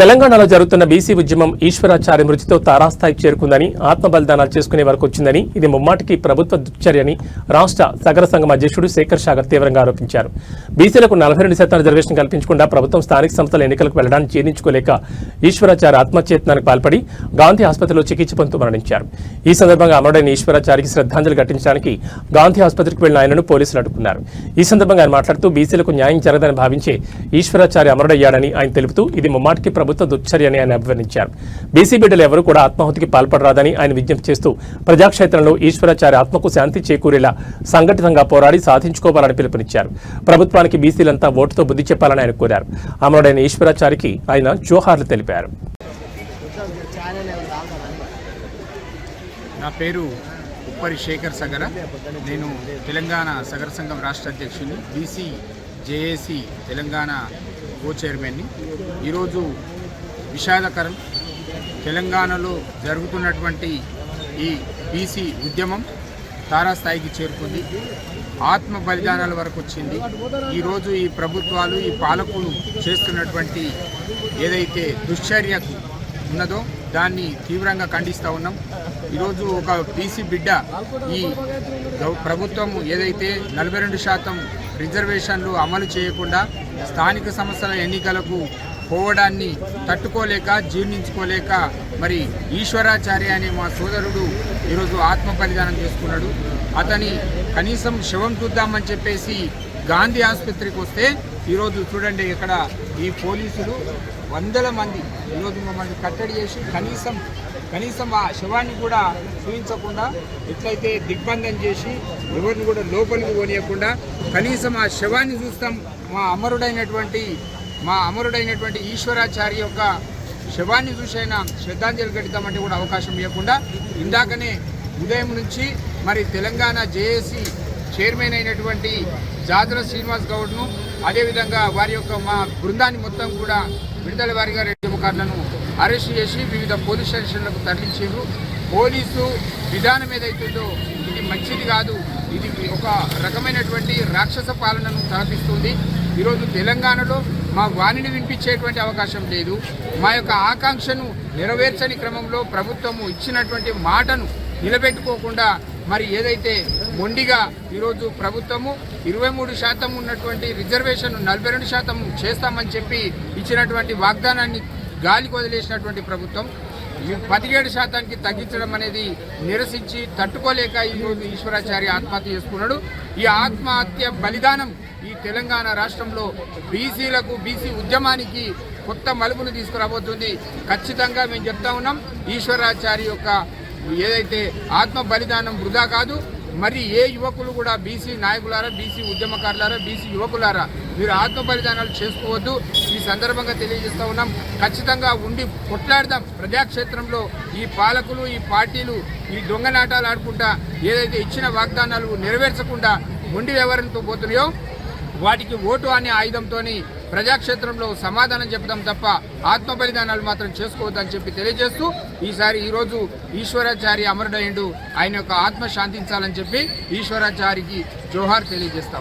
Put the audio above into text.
తెలంగాణలో జరుగుతున్న బీసీ ఉద్యమం ఈశ్వరాచార్య మృతితో తారాస్థాయికి చేరుకుందని ఆత్మబలిదానాలు చేసుకునే వరకు వచ్చిందని ఇది ముమ్మాటికి ప్రభుత్వ దుర్చర్యని రాష్ట్ర సగర సంఘం అధ్యక్షుడు శేఖర్ సాగర్ తీవ్రంగా ఆరోపించారు. బీసీలకు నలభై రెండు శాతం రిజర్వేషన్ కల్పించకుండా ప్రభుత్వం స్థానిక సంస్థల ఎన్నికలకు వెళ్ళడానికి జీర్ణించుకోలేక ఈశ్వరాచార్య ఆత్మచేతనానికి పాల్పడి గాంధీ ఆసుపత్రిలో చికిత్స పొందుతూ మరణించారు. ఈ సందర్భంగా అమరుడైన ఈశ్వరాచారికి శ్రద్ధాంజలి ఘటించడానికి గాంధీ ఆసుపత్రికి వెళ్ళిన ఆయనను పోలీసులు అడ్డుకున్నారు. ఈ సందర్భంగా ఆయన మాట్లాడుతూ బీసీలకు న్యాయం జరగదని భావించే ఈశ్వరాచార్య అమరుడయ్యాడని ఆయన తెలుపుతూ ఇది ముమ్మాటికి ప్రభుత్వం ప్రభుత్వ దుర్చర్యని ఆయన అభివర్ణించారు. బీసీ బిడ్డలు ఎవరూ కూడా ఆత్మాహుతికి పాల్పడరాదని ఆయన విజ్ఞప్తి చేస్తూ ప్రజాక్షేత్రంలో ఈశ్వరాచార్య ఆత్మకు శాంతి చేకూరేలా సంఘటితంగా పోరాడి సాధించుకోవాలని పిలుపునిచ్చారు. ప్రభుత్వానికి బీసీలంతా ఓటుతో బుద్ధి చెప్పాలని ఆయన కోరారు. అమరుడైన ఈశ్వరాచారికి ఆయన జోహార్లు తెలిపారు. నా పేరు ఉప్పరి శేఖర్ సగర. నేను తెలంగాణ సగర సంఘం రాష్ట్ర అధ్యక్షుని బీసీ జేఏసీ తెలంగాణ కో చైర్మన్ని ఈరోజు విషాదకరం. తెలంగాణలో జరుగుతున్నటువంటి ఈ బీసీ ఉద్యమం తారాస్థాయికి చేరుకుంది. ఆత్మ బలిదానాల వరకు వచ్చింది. ఈరోజు ఈ ప్రభుత్వాలు ఈ పాలకులు చేస్తున్నటువంటి ఏదైతే దుశ్చర్యకు ఉన్నదో దాన్ని తీవ్రంగా ఖండిస్తూ ఉన్నాం. ఈరోజు ఒక బీసీ బిడ్డ ఈ ప్రభుత్వం ఏదైతే నలభై రెండు శాతం రిజర్వేషన్లు అమలు చేయకుండా స్థానిక సంస్థల ఎన్నికలకు పోవడాన్ని తట్టుకోలేక జీర్ణించుకోలేక మరి ఈశ్వరాచార్య అనే మా సోదరుడు ఈరోజు ఆత్మ బలిదానం చేసుకున్నాడు. అతని కనీసం శవం చూద్దామని చెప్పేసి గాంధీ ఆసుపత్రికి వస్తే ఈరోజు చూడండి ఇక్కడ ఈ పోలీసులు వందల మంది ఈరోజు మమ్మల్ని కట్టడి చేసి కనీసం కనీసం ఆ శవాన్ని కూడా చూపించకుండా ఎట్లయితే దిగ్బంధం చేసి ఎవరిని కూడా లోపలికి పోనీయకుండా కనీసం ఆ శవాన్ని చూస్తాం మా అమరుడైనటువంటి మా అమరుడైనటువంటి ఈశ్వరాచార్య యొక్క శవాన్ని చూసైనా శ్రద్ధాంజలి ఘటిద్దామంటే కూడా అవకాశం ఇవ్వకుండా ఇందాకనే ఉదయం నుంచి మరి తెలంగాణ జేఏసీ చైర్మన్ అయినటువంటి జాతుల శ్రీనివాస్ గౌడ్ను అదేవిధంగా వారి యొక్క మా బృందాన్ని మొత్తం కూడా విడుదల వారిగా రెడ్డి అరెస్ట్ చేసి వివిధ పోలీస్ స్టేషన్లకు తరలించారు పోలీసు విధానం ఏదైతుందో ఇది మంచిది కాదు. ఇది ఒక రకమైనటువంటి రాక్షస పాలనను తలపిస్తుంది. ఈరోజు తెలంగాణలో మా వాణిని వినిపించేటువంటి అవకాశం లేదు. మా యొక్క ఆకాంక్షను నెరవేర్చని క్రమంలో ప్రభుత్వము ఇచ్చినటువంటి మాటను నిలబెట్టుకోకుండా మరి ఏదైతే మొండిగా ఈరోజు ప్రభుత్వము ఇరవై మూడు శాతం ఉన్నటువంటి రిజర్వేషన్ నలభై రెండు శాతం చేస్తామని చెప్పి ఇచ్చినటువంటి వాగ్దానాన్ని గాలికి వదిలేసినటువంటి ప్రభుత్వం పదిహేడు శాతానికి తగ్గించడం అనేది నిరసించి తట్టుకోలేక ఈరోజు ఈశ్వరాచార్య ఆత్మహత్య చేసుకున్నాడు. ఈ ఆత్మహత్య బలిదానం ఈ తెలంగాణ రాష్ట్రంలో బీసీలకు బీసీ ఉద్యమానికి కొత్త మలుపును తీసుకురాబోతుంది. ఖచ్చితంగా మేము చెప్తా ఉన్నాం ఈశ్వరాచార్య యొక్క ఏదైతే ఆత్మ బలిదానం వృధా కాదు మరి ఏ యువకులు కూడా బీసీ నాయకులారా బీసీ ఉద్యమకారులారా బీసీ యువకులారా మీరు ఆత్మ బలిదానాలు చేసుకోవద్దు. ఈ సందర్భంగా తెలియజేస్తూ ఉన్నాం. ఖచ్చితంగా ఉండి కొట్లాడదాం. ప్రజాక్షేత్రంలో ఈ పాలకులు ఈ పార్టీలు ఈ దొంగ నాటాలు ఆడుకుంటా ఏదైతే ఇచ్చిన వాగ్దానాలు నెరవేర్చకుండా మొండి వ్యవహారంతో పోతున్నాయో వాటికి ఓటు అనే ఆయుధంతోని ప్రజాక్షేత్రంలో సమాధానం చెప్పడం తప్ప ఆత్మ బలిదానాలు మాత్రం చేసుకోవద్దని చెప్పి తెలియజేస్తూ ఈసారి ఈరోజు ఈశ్వరాచారి అమరుడయుడు ఆయన యొక్క ఆత్మ శాంతించాలని చెప్పి ఈశ్వరాచారికి జోహార్ తెలియజేస్తా